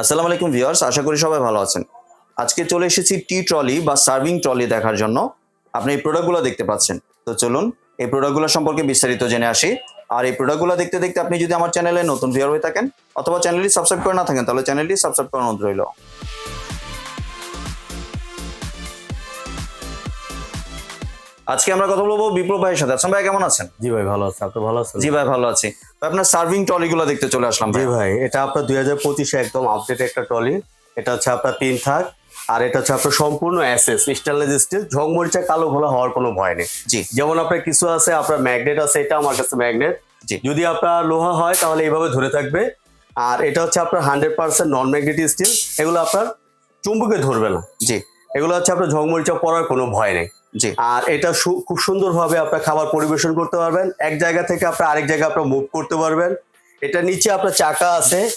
আসসালামু আলাইকুম ভিউয়ার্স, আশা করি সবাই ভালো আছেন। আজকে চলে এসেছি টি ট্রলি বা সার্ভিং ট্রলি দেখার জন্য। আপনি এই প্রোডাক্টগুলো দেখতে পাচ্ছেন। তো চলুন, এই প্রোডাক্টগুলো সম্পর্কে বিস্তারিত জেনে আসি। আর এই প্রোডাক্টগুলো দেখতে দেখতে আপনি যদি আমার চ্যানেলে নতুন ভিউয়ার হয়ে থাকেন, অথবা চ্যানেলটি সাবস্ক্রাইব করে না থাকেন, তাহলে চ্যানেলটি সাবস্ক্রাইব করার অনুরোধ রইল। আজকে আমরা কথা বলব বিপ্লব ভাইয়ের সাথে। আসলাম ভাই কেমন আছেন? জি ভাই ভালো আছে। আপনি ভালো আছেন? জি ভাই ভালো আছি। আপনার সার্ভিং ট্রলিগুলো দেখতে চলে আসলাম জি ভাই এটা আপনার দুই হাজার পঁচিশে একদম আপডেট একটা ট্রলি এটা হচ্ছে আপনার তিন থাক আর এটা হচ্ছে আপনার সম্পূর্ণ অ্যাসেস স্টেনলেস স্টিল ঝংমরিচা কালো ঘোলা হওয়ার কোনো ভয় নেই। জি। যেমন আপনার কিছু আছে আপনার ম্যাগনেট আছে এটা আমার কাছে ম্যাগনেট জি। যদি আপনার লোহা হয় তাহলে এইভাবে ধরে থাকবে। আর এটা হচ্ছে আপনার hundred percent non magnetic steel এগুলো আপনার চুম্বকে ধরবে না। জি। এগুলো হচ্ছে আপনার ঝংমরিচা পড়ার কোনো ভয় নেই। আর এটা খুব সুন্দরভাবে আপনার খাবার পরিবেশন করতে পারবেন। এক জায়গা থেকে আপনার আরেক জায়গায় আপনার মুভ করতে পারবেন। এটা নিচে আপনার চাকা আছে।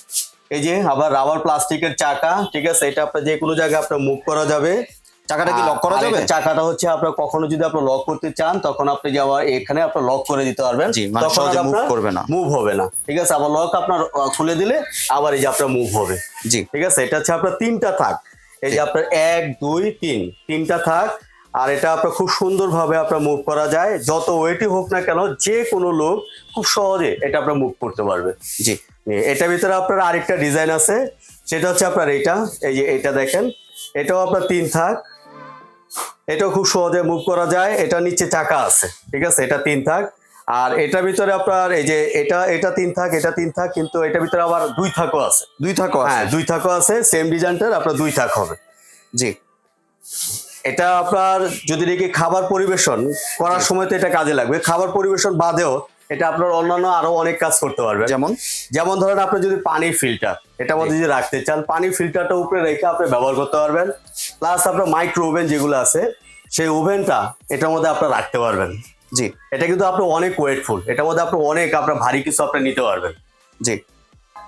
এই যে আবার রাবার প্লাস্টিকের চাকা ঠিক আছে? এটা আপনার যে কোনো জায়গায় আপনার মুভ করা যাবে। চাকাটা কি লক করা যাবে? চাকাটা হচ্ছে আপনার কখনো যদি আপনার লক করতে চান তখন আপনি যাওয়া এখানে আপনার লক করে দিতে পারবেন। মানে সহজে move করবে না। মুভ হবে না। ঠিক আছে? আবার লক আপনার খুলে দিলে আবার এই যে আপনার মুভ হবে। জি। ঠিক আছে? এটা হচ্ছে আপনার তিনটা থাক। এই যে আপনার এক দুই তিন। তিনটা থাক। আর এটা আপনার খুব সুন্দরভাবে আপনার মুভ করা যায়। যত ওয়েটই হোক না কেন যে কোনো লোক খুব সহজে এটা আপনার মুভ করতে পারবে। জি এটার ভিতরে আপনার আরেকটা ডিজাইন আছে সেটা হচ্ছে আপনার এটা এই যে এটা দেখেন এটাও আপনার তিন থাক। এটাও খুব সহজে মুভ করা যায় এটা নিচে চাকা আছে ঠিক আছে? এটা তিন থাক। আর এটার ভিতরে আপনার এই যে এটা এটা তিন থাক এটা তিন থাক কিন্তু এটার ভিতরে আবার দুই থাকও আছে। দুই থাকো হ্যাঁ দুই থাকও আছে সেম ডিজাইনটার আপনার দুই থাক হবে। জি। এটা আপনার যদি দেখি খাবার পরিবেশন করার সময় তো এটা কাজে লাগবে। খাবার পরিবেশন বাদেও এটা আপনার অন্যান্য আরও অনেক কাজ করতে পারবে। যেমন? যেমন ধরেন আপনি যদি পানির ফিল্টার এটা মধ্যে যদি রাখতে চান পানি ফিল্টারটা উপরে রেখে আপনি ব্যবহার করতে পারবেন। প্লাস আপনার মাইক্রো ওভেন যেগুলো আছে সেই ওভেনটা এটার মধ্যে আপনার রাখতে পারবেন। জি। এটা কিন্তু আপনার অনেক ওয়েটফুল এটার মধ্যে আপনি অনেক আপনার ভারী কিছু আপনি নিতে পারবেন। জি।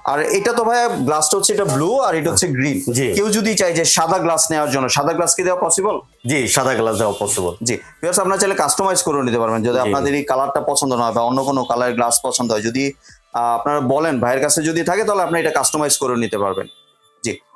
আর এটা তো ভাইয়া গ্লাসটা হচ্ছে এটা ব্লু আর এটা হচ্ছে গ্রিন। কেউ যদি চাই যে সাদা গ্লাস নেওয়ার জন্য সাদা গ্লাস কি দেওয়া পসিবল জি সাদা গ্লাস দেওয়া পসিবল জি। বিকজ আপনারা চাইলে কাস্টমাইজ করে নিতে পারবেন। যদি আপনাদের এই কালারটা পছন্দ না হয় বা অন্য কোনো কালারের গ্লাস পছন্দ হয় যদি আহ, আপনারা বলেন ভাইয়ের কাছে যদি থাকে তাহলে আপনি এটা কাস্টমাইজ করে নিতে পারবেন।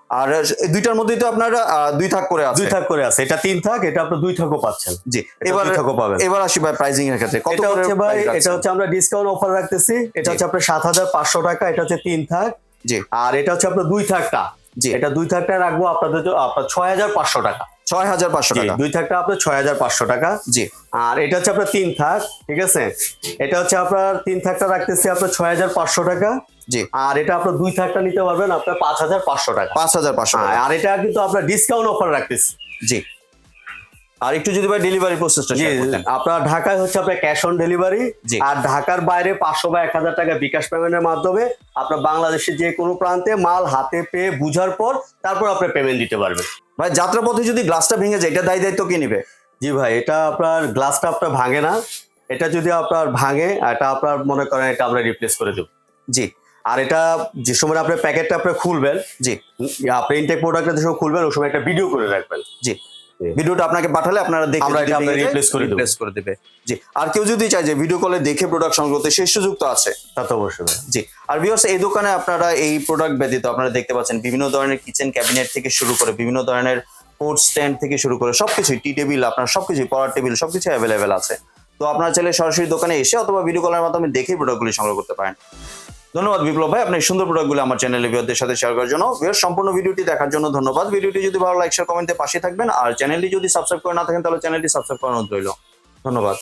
আর দুইটার মধ্যেই তো আপনার দুই থাক করে আছে। দুই থাক করে আছে। এটা তিন থাক এটা আপনি দুই থাকও পাচ্ছেন। জি এবার থাকও পাবেন। এবার আসি ভাই প্রাইজিং এর ক্ষেত্রে। কত এটা হচ্ছে ভাই এটা হচ্ছে আমরা ডিসকাউন্ট অফার রাখতেছি। এটা হচ্ছে আপনার সাত হাজার পাঁচশো টাকা এটা হচ্ছে তিন থাক। জি। আর এটা হচ্ছে আপনার দুই থাকটা। জি। এটা দুই থাকটা রাখব আপনাদের আপনার ছয় হাজার পাঁচশো টাকা। ছয় হাজার পাঁচশো টাকা। দুই থাকটা আপনার ছয় হাজার পাঁচশো টাকা। জি। আর এটা হচ্ছে আপনার তিন থাক ঠিক আছে? এটা হচ্ছে আপনার তিন থাকটা রাখতেছি আপনার ছয় হাজার পাঁচশো টাকা। জি। আর এটা আপনার দুই থাকটা নিতে পারবেন আপনার পাঁচ হাজার পাঁচশো টাকা। পাঁচ হাজার পাঁচশো আর এটা কিন্তু আপনার ডিসকাউন্ট অফার রাখতেছি। জি। আর একটু যদি ভাই ডেলিভারি প্রসেসটা আপনার ঢাকায় হচ্ছে আপনার ক্যাশ অন ডেলিভারি জি। আর ঢাকার বাইরে পাঁচশো বা এক হাজার টাকা বিকাশ পেমেন্টের মাধ্যমে আপনার বাংলাদেশের যে কোনো প্রান্তে মাল হাতে পেয়ে বুঝার পর তারপর আপনি পেমেন্ট দিতে পারবেন। ভাই যাত্রাপথে যদি গ্লাসটা ভেঙে যায়, এটা দায় দায়িত্ব কে নিবে? জি ভাই, এটা আপনার গ্লাসটা আপনার ভাঙে না। এটা যদি আপনার ভাঙে, এটা আপনার মনে করেন এটা আমরা রিপ্লেস করে দেব। জি, আর এটা যে সময় আপনার প্যাকেটটা আপনি খুলবেন, জি, আপনি ইনটেক প্রোডাক্টটা যে সময় খুলবেন, ওই সময় একটা ভিডিও করে রাখবেন। জি। ভিডিওটা আপনাকে পাঠালে আপনারা দেখে আমরা এটা আমরা replace করে replace করে দেবে। জি। আর কেউ যদি চায় যে ভিডিও কলে দেখে প্রোডাক্ট সংগ্রহ করতে সেই সুযোগ তো আছে। তা তো অবশ্যই জি। আর ভিউয়ার্স এই দোকানে আপনারা এই প্রোডাক্ট ব্যতীত আপনারা দেখতে পাচ্ছেন বিভিন্ন ধরনের কিচেন ক্যাবিনেট থেকে শুরু করে বিভিন্ন ধরনের পোর্ট স্ট্যান্ড থেকে শুরু করে সবকিছুই টি টেবিল আপনার সবকিছুই পড়ার টেবিল সবকিছু অ্যাভেলেবেল আছে। তো আপনারা চাইলে সরাসরি দোকানে এসে অথবা ভিডিও কলের মাধ্যমে দেখে প্রোডাক্টগুলি সংগ্রহ করতে পারেন। ধন্যবাদ বিপ্লব ভাই। আপনি সুন্দর প্রোডাক্টগুলো আমার চ্যানেলে ভিউয়ারদের সাথে শেয়ার করার জন্য। ভিউয়ার সম্পূর্ণ ভিডিওটি দেখার জন্য ধন্যবাদ। ভিডিওটি যদি ভালো শেয়ার কমেন্টে পাশে থাকবেন। আর চ্যানেলটি যদি সাবস্ক্রাইব করে না থাকেন, তাহলে চ্যানেলটি সাবস্ক্রাইব করানো রইল। ধন্যবাদ।